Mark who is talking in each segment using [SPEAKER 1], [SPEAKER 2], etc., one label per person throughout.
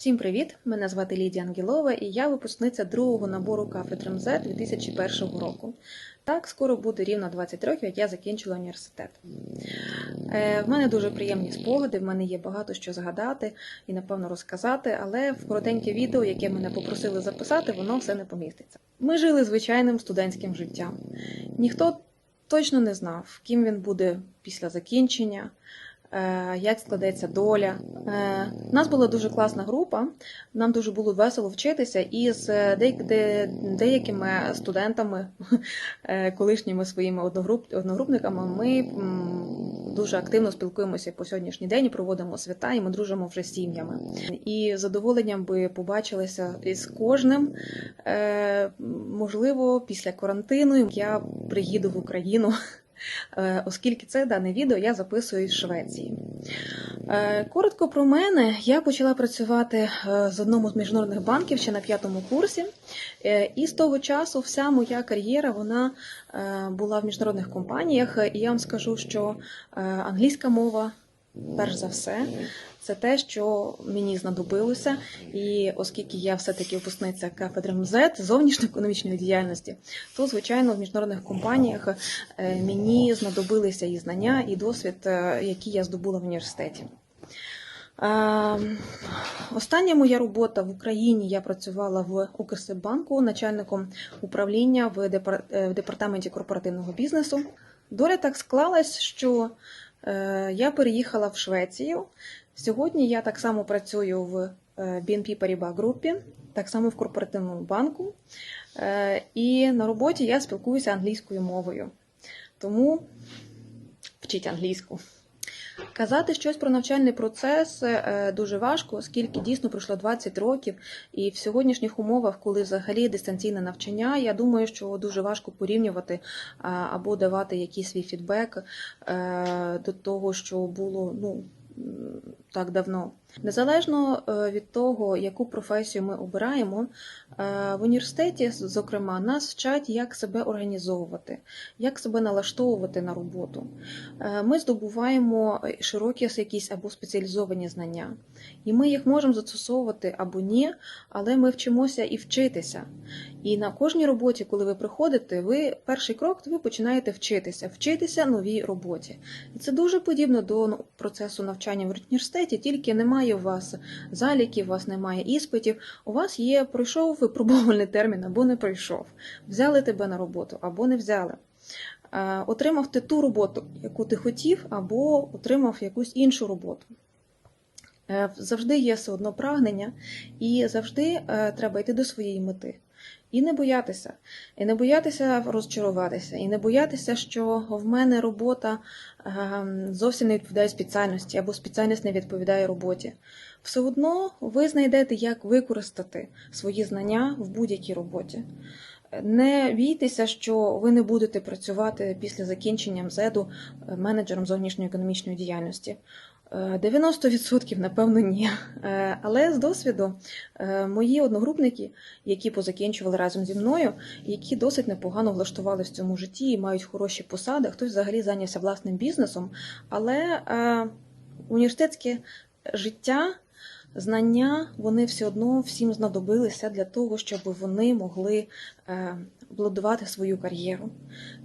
[SPEAKER 1] Всім привіт! Мене звати Лідія Ангелова і я випускниця другого набору кафедри МЗ 2001 року. Так, скоро буде рівно 20 років, як я закінчила університет. Е, В мене дуже приємні спогади, в мене є багато що згадати і, напевно, розказати, але в коротеньке відео, яке мене попросили записати, воно все не поміститься. Ми жили звичайним студентським життям. Ніхто точно не знав, ким він буде після закінчення, як складеться доля. Е, У нас була дуже класна група, нам дуже було весело вчитися, і з деякими студентами, е, колишніми своїми одногруп- одногрупниками, ми дуже активно спілкуємося по сьогоднішній день, проводимо свята, і ми дружимо вже з сім'ями. І задоволенням би побачилися із кожним. Е, Можливо, після карантину я приїду в Україну. е, Оскільки це дане відео я записую із Швеції. Е, Коротко про мене. Я почала працювати е, з одному з міжнародних банків ще на п'ятому курсі, і з того часу вся моя кар'єра вона була в міжнародних компаніях. І я вам скажу, що англійська мова, перш за все, це те, що мені знадобилося. І оскільки я все-таки випускниця кафедри МЗ зовнішньоекономічної діяльності, то звичайно в міжнародних компаніях е, мені знадобилися і знання, і досвід, е, які я здобула в університеті. Е, Остання моя робота в Україні я працювала в Укрсиббанку начальником управління в депар- в департаменті корпоративного бізнесу. Доля так склалась, що я переїхала в Швецію. Сьогодні я так само працюю в е, BNP Paribas групі, так само в корпоративному банку. Е, І на роботі я спілкуюся англійською мовою. Тому вчіть англійську. Казати щось про навчальний процес е, дуже важко, оскільки дійсно пройшло 20 років, і в сьогоднішніх умовах, коли взагалі дистанційне навчання, я думаю, що дуже важко порівнювати або давати якийсь свій фідбек е, до того, що було ну так давно. Незалежно е, від того, яку професію ми обираємо, е, в університеті, зокрема, нас вчать, як себе організовувати, як себе налаштовувати на роботу. Е, Ми здобуваємо широкі якісь або спеціалізовані знання, і ми їх можемо застосовувати або ні, але ми вчимося і вчитися. І на кожній роботі, коли ви приходите, ви перший крок ви починаєте вчитися, вчитися новій роботі. І це дуже подібно до ну, процесу навчання в університеті, тільки немає у вас заліків, у вас немає іспитів. У вас є пройшов випробувальний термін або не пройшов. Взяли тебе на роботу або не взяли. Е, Отримав ти ту роботу, яку ти хотів, або отримав якусь іншу роботу. Е, Завжди є все одно прагнення, і завжди е, треба йти до своєї мети. І не боятися, і не боятися розчаруватися, і не боятися, що в мене робота е, зовсім не відповідає спеціальності, або спеціальність не відповідає роботі. Все одно ви знайдете, як використати свої знання в будь-якій роботі. Не бійтеся, що ви не будете працювати після закінчення МЗЕДу е, менеджером зовнішньої економічної діяльності. Е, 90% напевно ні. Е, Але з досвіду е, мої одногрупники, які позакінчували разом зі мною, які досить непогано влаштувалися в цьому житті і мають хороші посади, хтось взагалі зайнявся власним бізнесом, але е, університетське життя. Знання вони все одно всім знадобилися для того, щоб вони могли е, будувати свою кар'єру.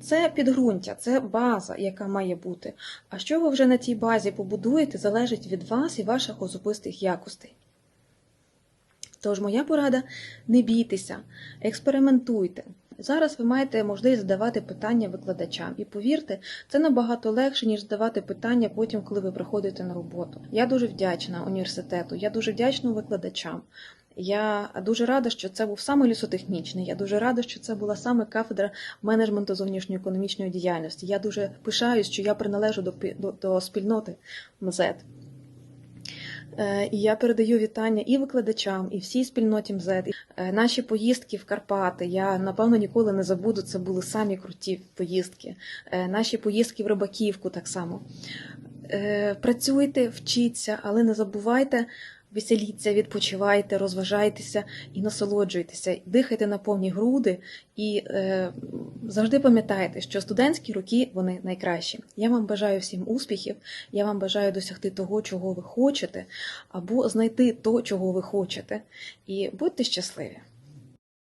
[SPEAKER 1] Це підґрунтя, це база, яка має бути. А що ви вже на цій базі побудуєте, залежить від вас і ваших особистих якостей. Тож, моя порада: не бійтеся, експериментуйте. Зараз ви маєте можливість задавати питання викладачам, і повірте, це набагато легше, ніж задавати питання потім, коли ви приходите на роботу. Я дуже вдячна університету, я дуже вдячна викладачам. Я дуже рада, що це був саме лісотехнічний. Я дуже рада, що це була саме кафедра менеджменту зовнішньої економічної діяльності. Я дуже пишаюсь, що я приналежу до, до, до спільноти МЗЕТ. Е, І я передаю вітання і викладачам, і всій спільноті МЗЕТ. Е, Наші поїздки в Карпати. Я напевно ніколи не забуду. Це були самі круті поїздки. Е, Наші поїздки в Рибаківку так само. Е, Працюйте, вчіться, але не забувайте веселіться, відпочивайте, розважайтеся і насолоджуйтеся, дихайте на повні груди і е, завжди пам'ятайте, що студентські роки вони найкращі. Я вам бажаю всім успіхів, я вам бажаю досягти того, чого ви хочете, або знайти то, чого ви хочете. І будьте щасливі!